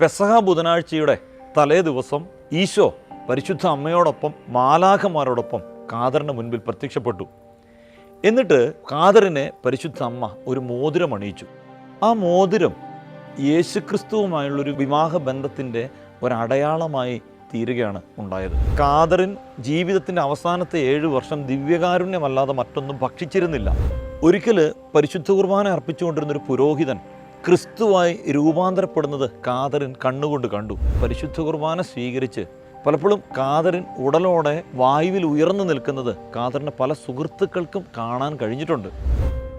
പെസഹ ബുധനാഴ്ചയുടെ തലേ ദിവസം ഈശോ പരിശുദ്ധ അമ്മയോടൊപ്പം മാലാഖമാരോടൊപ്പം കാദറിന് മുൻപിൽ പ്രത്യക്ഷപ്പെട്ടു. എന്നിട്ട് കാദറിനെ പരിശുദ്ധ അമ്മ ഒരു മോതിരം അണിയിച്ചു. ആ മോതിരം യേശുക്രിസ്തുവുമായുള്ളൊരു വിവാഹ ബന്ധത്തിന്റെ ഒരടയാളമായി തീരുകയാണ് ഉണ്ടായത്. കാദറിൻ ജീവിതത്തിന്റെ അവസാനത്തെ ഏഴ് വർഷം ദിവ്യകാരുണ്യമല്ലാതെ മറ്റൊന്നും ഭക്ഷിച്ചിരുന്നില്ല. ഒരിക്കൽ പരിശുദ്ധ കുർബാന അർപ്പിച്ചുകൊണ്ടിരുന്ന ഒരു പുരോഹിതൻ ക്രിസ്തുവായി രൂപാന്തരപ്പെടുന്നത് കാതറിൻ കണ്ണുകൊണ്ട് കണ്ടു. പരിശുദ്ധ കുർബാന സ്വീകരിച്ച് പലപ്പോഴും കാതറിൻ ഉടലോടെ വായുവിൽ ഉയർന്നു നിൽക്കുന്നത് കാതറിന്റെ പല സുഹൃത്തുക്കൾക്കും കാണാൻ കഴിഞ്ഞിട്ടുണ്ട്.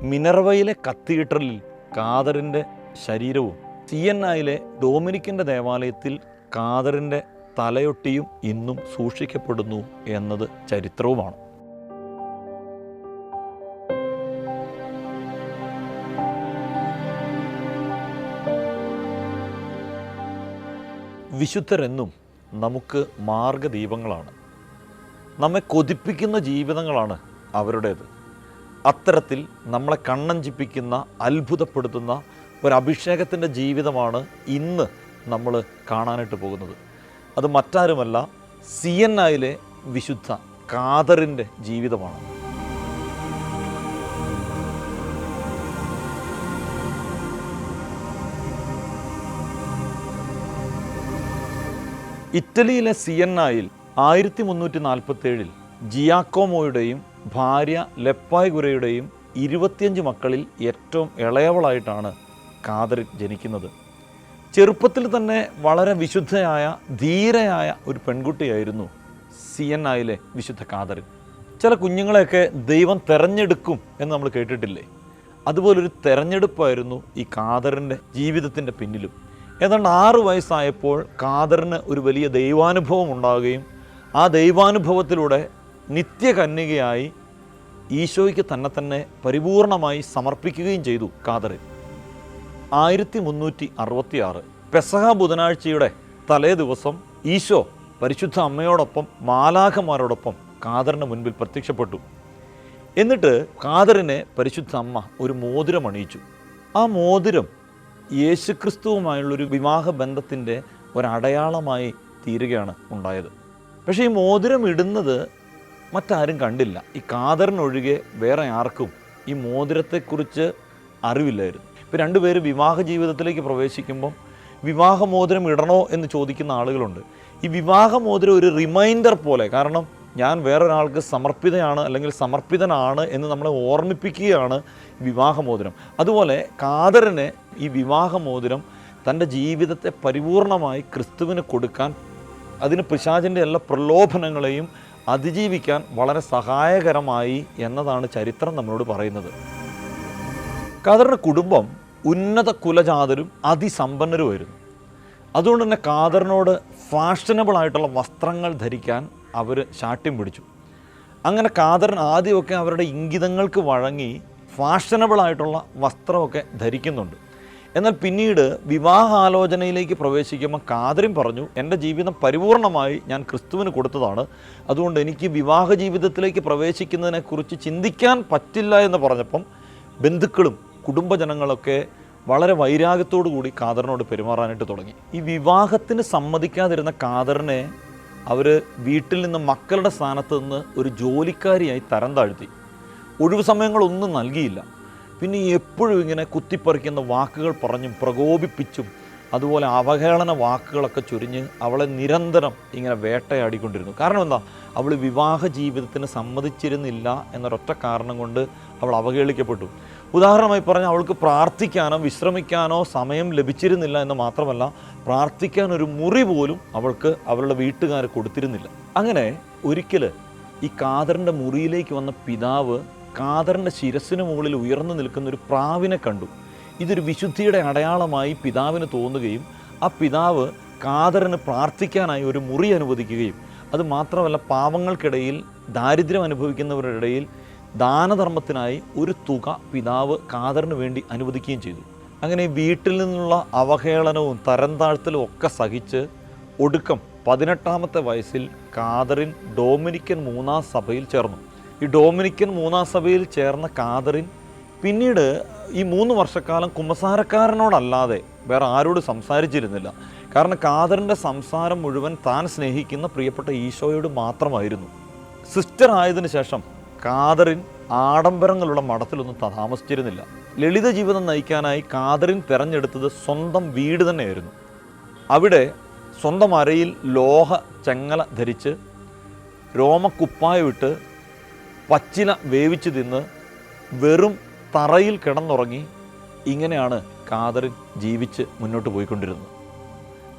മിനർവയിലെ കത്തീഡ്രലിൽ കാതറിന്റെ ശരീരവും സി എൻ ഐയിലെ ഡോമിനിക്കിന്റെ ദേവാലയത്തിൽ കാതറിന്റെ തലയൊട്ടിയും ഇന്നും സൂക്ഷിക്കപ്പെടുന്നു എന്നത് ചരിത്രവുമാണ്. വിശുദ്ധരെന്നും നമുക്ക് മാർഗദീപങ്ങളാണ്. നമ്മെ കൊതിപ്പിക്കുന്ന ജീവിതങ്ങളാണ് അവരുടേത്. അത്തരത്തിൽ നമ്മളെ കണ്ണഞ്ചിപ്പിക്കുന്ന അത്ഭുതപ്പെടുത്തുന്ന ഒരു അഭിഷേകത്തിന്റെ ജീവിതമാണ് ഇന്ന് നമ്മൾ കാണാനായിട്ട് പോകുന്നത്. അത് മറ്റാരുമല്ല സി എൻ ഐയിലെ വിശുദ്ധ കാതറിന്റെ ജീവിതമാണ്. ഇറ്റലിയിലെ സിയന്നായിൽ ആയിരത്തി മുന്നൂറ്റി നാൽപ്പത്തി ഏഴിൽ ജിയാക്കോമോയുടെയും ഭാര്യ ലെപ്പായ് ഗുരയുടെയും ഇരുപത്തിയഞ്ച് മക്കളിൽ ഏറ്റവും ഇളയവളായിട്ടാണ് കാതറിൻ ജനിക്കുന്നത്. ചെറുപ്പത്തിൽ തന്നെ വളരെ വിശുദ്ധയായ ധീരയായ ഒരു പെൺകുട്ടിയായിരുന്നു സിയന്നായിലെ വിശുദ്ധ കാതറിൻ. ചില കുഞ്ഞുങ്ങളെയൊക്കെ ദൈവം തെരഞ്ഞെടുക്കും എന്ന് നമ്മൾ കേട്ടിട്ടില്ലേ? അതുപോലൊരു തെരഞ്ഞെടുപ്പായിരുന്നു ഈ കാതറിന്റെ ജീവിതത്തിന്റെ പിന്നിലും. ഏതാണ്ട് ആറ് വയസ്സായപ്പോൾ കാദറിന് ഒരു വലിയ ദൈവാനുഭവം ഉണ്ടാവുകയും ആ ദൈവാനുഭവത്തിലൂടെ നിത്യകന്യകയായി ഈശോയ്ക്ക് തന്നെ തന്നെ പരിപൂർണമായി സമർപ്പിക്കുകയും ചെയ്തു കാദർ ആയിരത്തി മുന്നൂറ്റി അറുപത്തി ആറ് പെസഹ ബുധനാഴ്ചയുടെ തലേ ദിവസം ഈശോ പരിശുദ്ധ അമ്മയോടൊപ്പം മാലാഖമാരോടൊപ്പം കാദറിന് മുൻപിൽ പ്രത്യക്ഷപ്പെട്ടു. എന്നിട്ട് കാദറിനെ പരിശുദ്ധ അമ്മ ഒരു മോതിരം അണിയിച്ചു. ആ മോതിരം യേശുക്രിസ്തുവുമായുള്ളൊരു വിവാഹ ബന്ധത്തിന്റെ ഒരടയാളമായി തീരുകയാണ് ഉണ്ടായത്. പക്ഷേ ഈ മോതിരം ഇടുന്നത് മറ്റാരും കണ്ടില്ല. ഈ കാതറിനൊഴികെ വേറെ ആർക്കും ഈ മോതിരത്തെക്കുറിച്ച് അറിവില്ലായിരുന്നു. ഇപ്പോൾ രണ്ടുപേര് വിവാഹ ജീവിതത്തിലേക്ക് പ്രവേശിക്കുമ്പം വിവാഹമോതിരം ഇടണോ എന്ന് ചോദിക്കുന്ന ആളുകളുണ്ട്. ഈ വിവാഹമോതിരം ഒരു റിമൈൻഡർ പോലെ. കാരണം ഞാൻ വേറൊരാൾക്ക് സമർപ്പിതയാണ് അല്ലെങ്കിൽ സമർപ്പിതനാണ് എന്ന് നമ്മളെ ഓർമ്മിപ്പിക്കുകയാണ് വിവാഹമോതിരം. അതുപോലെ കാതറിന് ഈ വിവാഹമോതിരം തന്റെ ജീവിതത്തെ പരിപൂർണമായി ക്രിസ്തുവിന് കൊടുക്കാൻ അതിന് പിശാചിന്റെ എല്ലാ പ്രലോഭനങ്ങളെയും അതിജീവിക്കാൻ വളരെ സഹായകരമായി എന്നതാണ് ചരിത്രം നമ്മളോട് പറയുന്നത്. കാതറിന്റെ കുടുംബം ഉന്നത കുലജാതരും അതിസമ്പന്നരുമായിരുന്നു. അതുകൊണ്ട് തന്നെ കാദറിനോട് ഫാഷനബിൾ ആയിട്ടുള്ള വസ്ത്രങ്ങൾ ധരിക്കാൻ അവർ ശാഠ്യം പിടിച്ചു. അങ്ങനെ കാതറൻ ആദ്യമൊക്കെ അവരുടെ ഇംഗിതങ്ങൾക്ക് വഴങ്ങി ഫാഷനബിളായിട്ടുള്ള വസ്ത്രമൊക്കെ ധരിക്കുന്നുണ്ട്. എന്നാൽ പിന്നീട് വിവാഹാലോചനയിലേക്ക് പ്രവേശിക്കുമ്പോൾ കാതറിൻ പറഞ്ഞു എന്റെ ജീവിതം പരിപൂർണമായി ഞാൻ ക്രിസ്തുവിന് കൊടുത്തതാണ്. അതുകൊണ്ട് എനിക്ക് വിവാഹ ജീവിതത്തിലേക്ക് പ്രവേശിക്കുന്നതിനെക്കുറിച്ച് ചിന്തിക്കാൻ പറ്റില്ല എന്ന് പറഞ്ഞപ്പം ബന്ധുക്കളും കുടുംബജനങ്ങളൊക്കെ വളരെ വൈരാഗ്യത്തോടു കൂടി കാതറിനോട് പെരുമാറാനായിട്ട് തുടങ്ങി. ഈ വിവാഹത്തിന് സമ്മതിക്കാതിരുന്ന കാതറിനെ അവർ വീട്ടിൽ നിന്ന് മക്കളുടെ സ്ഥാനത്ത് നിന്ന് ഒരു ജോലിക്കാരിയായി തരം താഴ്ത്തി. ഒഴിവു സമയങ്ങളൊന്നും നൽകിയില്ല. പിന്നെ എപ്പോഴും ഇങ്ങനെ കുത്തിപ്പറിക്കുന്ന വാക്കുകൾ പറഞ്ഞും പ്രകോപിപ്പിച്ചും അതുപോലെ അവഹേളന വാക്കുകളൊക്കെ ചൊരിഞ്ഞ് അവളെ നിരന്തരം ഇങ്ങനെ വേട്ടയാടിക്കൊണ്ടിരുന്നു. കാരണം എന്താ? അവൾ വിവാഹ ജീവിതത്തിന് സമ്മതിച്ചിരുന്നില്ല എന്നൊരൊറ്റ കാരണം കൊണ്ട് അവൾ അവഹേളിക്കപ്പെട്ടു. ഉദാഹരണമായി പറഞ്ഞാൽ അവൾക്ക് പ്രാർത്ഥിക്കാനോ വിശ്രമിക്കാനോ സമയം ലഭിച്ചിരുന്നില്ല എന്ന് മാത്രമല്ല പ്രാർത്ഥിക്കാൻ ഒരു മുറി പോലും അവൾക്ക് അവളുടെ വീട്ടുകാർ കൊടുത്തിരുന്നില്ല. അങ്ങനെ ഒരിക്കൽ ഈ കാതറിന്റെ മുറിയിലേക്ക് വന്ന പിതാവ് കാതറിന്റെ ശിരസിന് മുകളിൽ ഉയർന്നു നിൽക്കുന്ന ഒരു പ്രാവിനെ കണ്ടു. ഇതൊരു വിശുദ്ധിയുടെ അടയാളമായി പിതാവിന് തോന്നുകയും ആ പിതാവ് കാതറിന് പ്രാർത്ഥിക്കാനായി ഒരു മുറി അനുവദിക്കുകയും അത് മാത്രമല്ല പാവങ്ങൾക്കിടയിൽ ദാരിദ്ര്യം അനുഭവിക്കുന്നവരുടെ ഇടയിൽ ദാനധർമ്മത്തിനായി ഒരു തുക പിതാവ് കാതറിന് വേണ്ടി അനുവദിക്കുകയും ചെയ്തു. അങ്ങനെ വീട്ടിൽ നിന്നുള്ള അവഹേളനവും തരം താഴ്ത്തലും ഒക്കെ സഹിച്ച് ഒടുക്കം പതിനെട്ടാമത്തെ വയസ്സിൽ കാതറിൻ ഡോമിനിക്കൻ മൂന്നാം സഭയിൽ ചേർന്നു. ഈ ഡോമിനിക്കൻ മൂന്നാം സഭയിൽ ചേർന്ന കാതറിൻ പിന്നീട് ഈ മൂന്ന് വർഷക്കാലം കുമ്പസാരക്കാരനോടല്ലാതെ വേറെ ആരോട് സംസാരിച്ചിരുന്നില്ല. കാരണം കാതറിന്റെ സംസാരം മുഴുവൻ താൻ സ്നേഹിക്കുന്ന പ്രിയപ്പെട്ട ഈശോയോട് മാത്രമായിരുന്നു. സിസ്റ്റർ ആയതിനു ശേഷം കാതറിൻ ആഡംബരങ്ങളുള്ള മഠത്തിലൊന്നും താമസിച്ചിരുന്നില്ല. ലളിത ജീവിതം നയിക്കാനായി കാതറിൻ തിരഞ്ഞെടുത്തത് സ്വന്തം വീട് തന്നെയായിരുന്നു. അവിടെ സ്വന്തം അരയിൽ ലോഹ ചെങ്ങല ധരിച്ച് രോമക്കുപ്പായമിട്ട് പച്ചില വേവിച്ച് തിന്ന് വെറും തറയിൽ കിടന്നുറങ്ങി ഇങ്ങനെയാണ് കാതറിൻ ജീവിച്ച് മുന്നോട്ട് പോയിക്കൊണ്ടിരുന്നത്.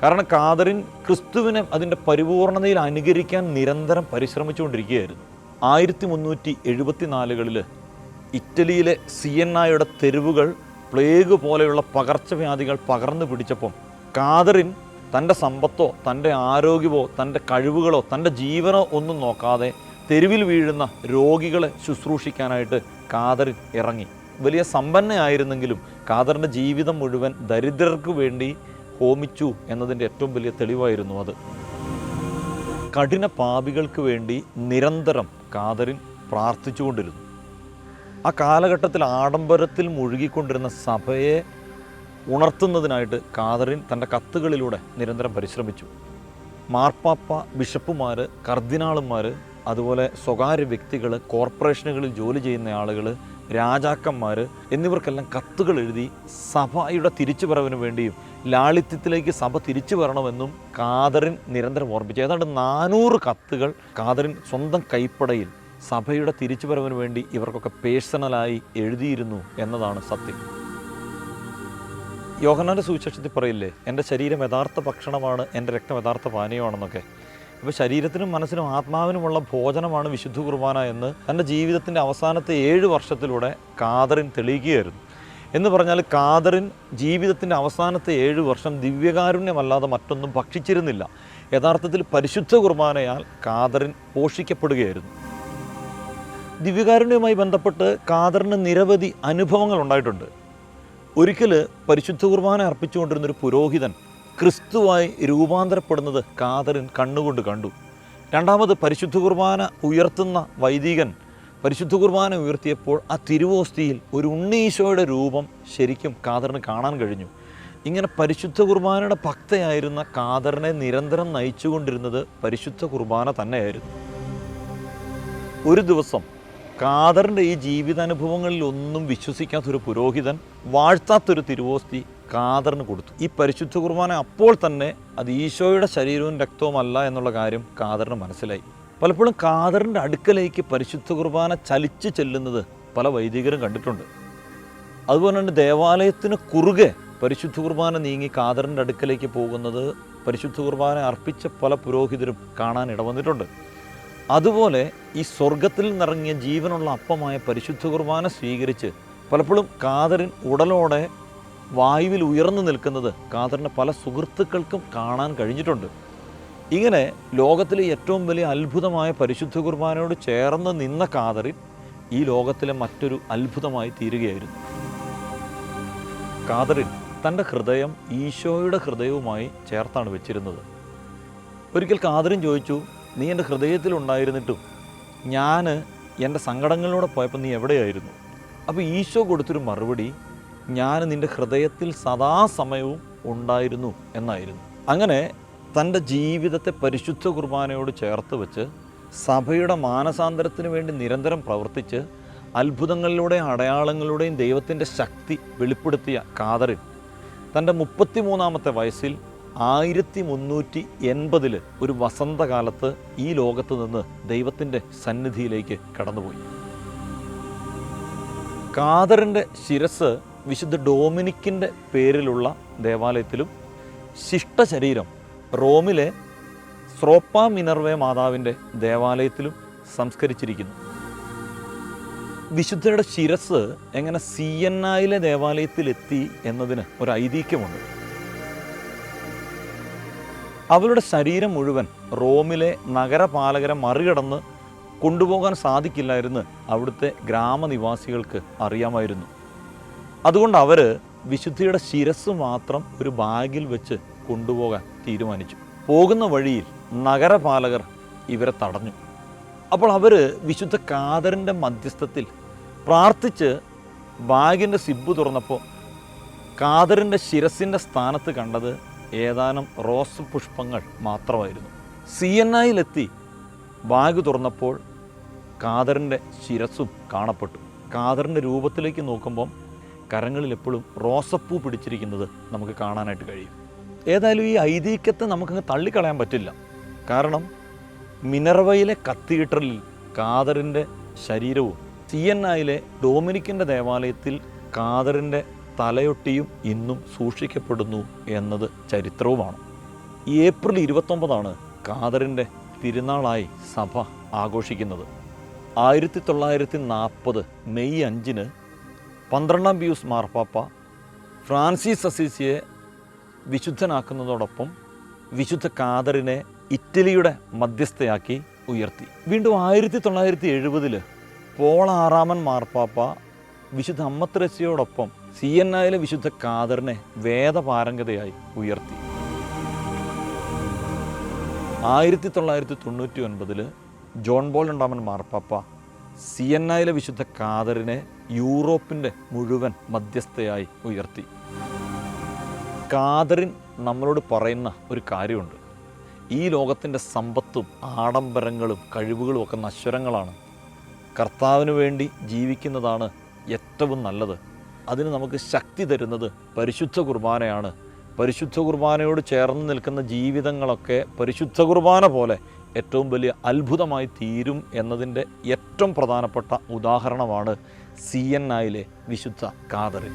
കാരണം കാതറിൻ ക്രിസ്തുവിനെ അതിന്റെ പരിപൂർണതയിൽ അനുകരിക്കാൻ നിരന്തരം പരിശ്രമിച്ചുകൊണ്ടിരിക്കുകയായിരുന്നു. ആയിരത്തി മുന്നൂറ്റി എഴുപത്തിനാലുകളിൽ ഇറ്റലിയിലെ സിയന്നായുടെ തെരുവുകൾ പ്ലേഗ് പോലെയുള്ള പകർച്ചവ്യാധികൾ പകർന്നു പിടിച്ചപ്പം കാതറിൻ തന്റെ സമ്പത്തോ തന്റെ ആരോഗ്യമോ തന്റെ കഴിവുകളോ തന്റെ ജീവനോ ഒന്നും നോക്കാതെ തെരുവിൽ വീഴുന്ന രോഗികളെ ശുശ്രൂഷിക്കാനായിട്ട് കാതറിൻ ഇറങ്ങി. വലിയ സമ്പന്നയായിരുന്നെങ്കിലും കാതറിന്റെ ജീവിതം മുഴുവൻ ദരിദ്രർക്ക് വേണ്ടി ഹോമിച്ചു എന്നതിന്റെ ഏറ്റവും വലിയ തെളിവായിരുന്നു അത്. കഠിന പാപികൾക്ക് വേണ്ടി നിരന്തരം കാതറിൻ പ്രാർത്ഥിച്ചുകൊണ്ടിരുന്നു. ആ കാലഘട്ടത്തിൽ ആഡംബരത്തിൽ മുഴുകിക്കൊണ്ടിരുന്ന സഭയെ ഉണർത്തുന്നതിനായിട്ട് കാതറിൻ തന്റെ കത്തുകളിലൂടെ നിരന്തരം പരിശ്രമിച്ചു. മാർപ്പാപ്പ ബിഷപ്പുമാർ കർദിനാളുമാർ അതുപോലെ സ്വകാര്യ വ്യക്തികൾ കോർപ്പറേഷനുകളിൽ ജോലി ചെയ്യുന്ന ആളുകൾ രാജാക്കന്മാർ എന്നിവർക്കെല്ലാം കത്തുകൾ എഴുതി സഭയുടെ തിരിച്ചുവരവിന് വേണ്ടിയും ലാളിത്യത്തിലേക്ക് സഭ തിരിച്ചു വരണമെന്നും കാതറിൻ നിരന്തരം ഓർമ്മിച്ചു. ഏതാണ്ട് നാനൂറ് കത്തുകൾ കാതറിൻ സ്വന്തം കൈപ്പടയിൽ സഭയുടെ തിരിച്ചുവരവിന് വേണ്ടി ഇവർക്കൊക്കെ പേഴ്സണലായി എഴുതിയിരുന്നു എന്നതാണ് സത്യം. യോഹനാന്റെ സുവിശേഷത്തിൽ പറയില്ലേ എന്റെ ശരീരം യഥാർത്ഥ ഭക്ഷണമാണ് എന്റെ രക്തം യഥാർത്ഥ പാനീയമാണെന്നൊക്കെ. അപ്പോൾ ശരീരത്തിനും മനസ്സിനും ആത്മാവിനുമുള്ള ഭോജനമാണ് വിശുദ്ധ കുർബാന എന്ന് തന്റെ ജീവിതത്തിന്റെ അവസാനത്തെ ഏഴ് വർഷത്തിലൂടെ കാതറിൻ തെളിയിക്കുകയായിരുന്നു. എന്ന് പറഞ്ഞാൽ കാദറിൻ ജീവിതത്തിന്റെ അവസാനത്തെ ഏഴ് വർഷം ദിവ്യകാരുണ്യമല്ലാതെ മറ്റൊന്നും ഭക്ഷിച്ചിരുന്നില്ല. യഥാർത്ഥത്തിൽ പരിശുദ്ധ കുർബാനയാൽ കാദറിൻ പോഷിക്കപ്പെടുകയായിരുന്നു. ദിവ്യകാരുണ്യവുമായി ബന്ധപ്പെട്ട് കാദറിന് നിരവധി അനുഭവങ്ങൾ ഉണ്ടായിട്ടുണ്ട്. ഒരിക്കൽ പരിശുദ്ധ കുർബാന അർപ്പിച്ചുകൊണ്ടിരുന്ന ഒരു പുരോഹിതൻ ക്രിസ്തുവായി രൂപാന്തരപ്പെടുന്നത് കാതറിൻ കണ്ണുകൊണ്ട് കണ്ടു. രണ്ടാമത് പരിശുദ്ധ കുർബാന ഉയർത്തുന്ന വൈദികൻ പരിശുദ്ധ കുർബാന ഉയർത്തിയപ്പോൾ ആ തിരുവോസ്തിയിൽ ഒരു ഉണ്ണീശോയുടെ രൂപം ശരിക്കും കാതറിന് കാണാൻ കഴിഞ്ഞു. ഇങ്ങനെ പരിശുദ്ധ കുർബാനയുടെ ഭക്തയായിരുന്ന കാതറിനെ നിരന്തരം നയിച്ചുകൊണ്ടിരുന്നത് പരിശുദ്ധ കുർബാന തന്നെയായിരുന്നു. ഒരു ദിവസം കാതറിന്റെ ഈ ജീവിതാനുഭവങ്ങളിൽ ഒന്നും വിശ്വസിക്കാത്തൊരു പുരോഹിതൻ വാഴ്ത്താത്തൊരു തിരുവോസ്തി കാതറിന് കൊടുത്തു. ഈ പരിശുദ്ധ കുർബാന അപ്പോൾ തന്നെ അത് ഈശോയുടെ ശരീരവും രക്തവുമല്ല എന്നുള്ള കാര്യം കാതറിന് മനസ്സിലായി. പലപ്പോഴും കാതറിന്റെ അടുക്കലേക്ക് പരിശുദ്ധ കുർബാന ചലിച്ചു ചെല്ലുന്നത് പല വൈദികരും കണ്ടിട്ടുണ്ട്. അതുപോലെ തന്നെ ദേവാലയത്തിന് കുറുകെ പരിശുദ്ധ കുർബാന നീങ്ങി കാതറിന്റെ അടുക്കലേക്ക് പോകുന്നത് പരിശുദ്ധ കുർബാന അർപ്പിച്ച പല പുരോഹിതരും കാണാൻ ഇടവന്നിട്ടുണ്ട്. അതുപോലെ ഈ സ്വർഗത്തിൽ നിറങ്ങിയ ജീവനുള്ള അപ്പമായ പരിശുദ്ധ കുർബാന സ്വീകരിച്ച് പലപ്പോഴും കാതറിൻ ഉടലോടെ വായുവിൽ ഉയർന്നു നിൽക്കുന്നത് കാതറിന്റെ പല സുഹൃത്തുക്കൾക്കും കാണാൻ കഴിഞ്ഞിട്ടുണ്ട്. ഇങ്ങനെ ലോകത്തിലെ ഏറ്റവും വലിയ അത്ഭുതമായ പരിശുദ്ധ കുർബാനയോട് ചേർന്ന് നിന്ന കാതറിൻ ഈ ലോകത്തിലെ മറ്റൊരു അത്ഭുതമായി തീരുകയായിരുന്നു. കാതറിൻ തന്റെ ഹൃദയം ഈശോയുടെ ഹൃദയവുമായി ചേർത്താണ് വെച്ചിരുന്നത്. ഒരിക്കൽ കാതറിൻ ചോദിച്ചു നീ എന്റെ ഹൃദയത്തിലുണ്ടായിരുന്നിട്ടും ഞാൻ എന്റെ സങ്കടങ്ങളിലൂടെ പോയപ്പോൾ നീ എവിടെയായിരുന്നു? അപ്പോൾ ഈശോ കൊടുത്തൊരു മറുപടി ഞാൻ നിന്റെ ഹൃദയത്തിൽ സദാസമയവും ഉണ്ടായിരുന്നു എന്നായിരുന്നു. അങ്ങനെ തന്റെ ജീവിതത്തെ പരിശുദ്ധ കുർബാനയോട് ചേർത്ത് വെച്ച് സഭയുടെ മാനസാന്തരത്തിന് വേണ്ടി നിരന്തരം പ്രവർത്തിച്ച് അത്ഭുതങ്ങളിലൂടെയും അടയാളങ്ങളിലൂടെയും ദൈവത്തിന്റെ ശക്തി വെളിപ്പെടുത്തിയ കാതറിൻ. തന്റെ മുപ്പത്തിമൂന്നാമത്തെ വയസ്സിൽ ആയിരത്തി മുന്നൂറ്റി എൺപതിൽ ഒരു വസന്തകാലത്ത് ഈ ലോകത്ത് നിന്ന് ദൈവത്തിന്റെ സന്നിധിയിലേക്ക് കടന്നുപോയി. കാതറിന്റെ ശിരസ് വിശുദ്ധ ഡോമിനിക്കിന്റെ പേരിലുള്ള ദേവാലയത്തിലും ശിഷ്ടശരീരം റോമിലെ സ്രോപ്പ മിനർവേ മാതാവിന്റെ ദേവാലയത്തിലും സംസ്കരിച്ചിരിക്കുന്നു. വിശുദ്ധരുടെ ശിരസ് എങ്ങനെ സി എൻ ഐയിലെ ദേവാലയത്തിലെത്തി എന്നതിന് ഒരു ഐതിഹ്യമുണ്ട്. അവരുടെ ശരീരം മുഴുവൻ റോമിലെ നഗരപാലകരെ മറികടന്ന് കൊണ്ടുപോകാൻ സാധിക്കില്ലായിരുന്നു അവിടുത്തെ ഗ്രാമനിവാസികൾക്ക് അറിയാമായിരുന്നു. അതുകൊണ്ട് അവർ വിശുദ്ധിയുടെ ശിരസ് മാത്രം ഒരു ബാഗിൽ വെച്ച് കൊണ്ടുപോകാൻ തീരുമാനിച്ചു. പോകുന്ന വഴിയിൽ നഗരപാലകർ ഇവരെ തടഞ്ഞു. അപ്പോൾ അവർ വിശുദ്ധ കാതറിന്റെ മധ്യസ്ഥത്തിൽ പ്രാർത്ഥിച്ച് ബാഗിന്റെ സിബ് തുറന്നപ്പോൾ കാതറിന്റെ ശിരസിന്റെ സ്ഥാനത്ത് കണ്ടത് ഏതാനും റോസ് പുഷ്പങ്ങൾ മാത്രമായിരുന്നു. സി എൻ ഐയിലെത്തി ബാഗ് തുറന്നപ്പോൾ കാതറിന്റെ ശിരസും കാണപ്പെട്ടു. കാതറിന്റെ രൂപത്തിലേക്ക് നോക്കുമ്പം കരങ്ങളിൽ എപ്പോഴും റോസപ്പൂ പിടിച്ചിരിക്കുന്നത് നമുക്ക് കാണാനായിട്ട് കഴിയും. ഏതായാലും ഈ ഐതിഹ്യത്തെ നമുക്കങ്ങ് തള്ളിക്കളയാൻ പറ്റില്ല. കാരണം മിനർവയിലെ കത്തീഡ്രലിൽ കാതറിന്റെ ശരീരവും സി എൻ ഐയിലെ ഡോമിനിക്കിന്റെ ദേവാലയത്തിൽ കാതറിന്റെ തലയൊട്ടിയും ഇന്നും സൂക്ഷിക്കപ്പെടുന്നു എന്നത് ചരിത്രവുമാണ്. ഏപ്രിൽ ഇരുപത്തൊമ്പതാണ് കാതറിന്റെ തിരുനാളായി സഭ ആഘോഷിക്കുന്നത്. ആയിരത്തി തൊള്ളായിരത്തി നാൽപ്പത് മെയ് അഞ്ചിന് പന്ത്രണ്ടാം പിയൂസ് മാർപ്പാപ്പ ഫ്രാൻസിസ് അസീസിയെ വിശുദ്ധനാക്കുന്നതോടൊപ്പം വിശുദ്ധ കാതറിനെ ഇറ്റലിയുടെ മധ്യസ്ഥയാക്കി ഉയർത്തി. വീണ്ടും ആയിരത്തി തൊള്ളായിരത്തി എഴുപതിൽ പോൾ മാർപ്പാപ്പ വിശുദ്ധ അമ്മത്രസ്യയോടൊപ്പം സി എൻ ഐയിലെ വിശുദ്ധ കാതറിനെ വേദപാരംഗതയായി ഉയർത്തി. ആയിരത്തി തൊള്ളായിരത്തി തൊണ്ണൂറ്റി ഒൻപതിൽ ജോൺ ബോൾ രണ്ടാമൻ മാർപ്പാപ്പ സി എൻ ഐയിലെ വിശുദ്ധ കാതറിനെ യൂറോപ്പിന്റെ മുഴുവൻ മധ്യസ്ഥയായി ഉയർത്തി. കാതറിൻ നമ്മളോട് പറയുന്ന ഒരു കാര്യമുണ്ട്. ഈ ലോകത്തിന്റെ സമ്പത്തും ആഡംബരങ്ങളും കഴിവുകളും ഒക്കെ നശ്വരങ്ങളാണ്. കർത്താവിന് വേണ്ടി ജീവിക്കുന്നതാണ് ഏറ്റവും നല്ലത്. അതിന് നമുക്ക് ശക്തി തരുന്നത് പരിശുദ്ധ കുർബാനയാണ്. പരിശുദ്ധ കുർബാനയോട് ചേർന്ന് നിൽക്കുന്ന ജീവിതങ്ങളൊക്കെ പരിശുദ്ധ കുർബാന പോലെ ഏറ്റവും വലിയ അത്ഭുതമായി തീരും എന്നതിന്റെ ഏറ്റവും പ്രധാനപ്പെട്ട ഉദാഹരണമാണ് സി എൻ ഐയിലെ വിശുദ്ധ കാതറിൻ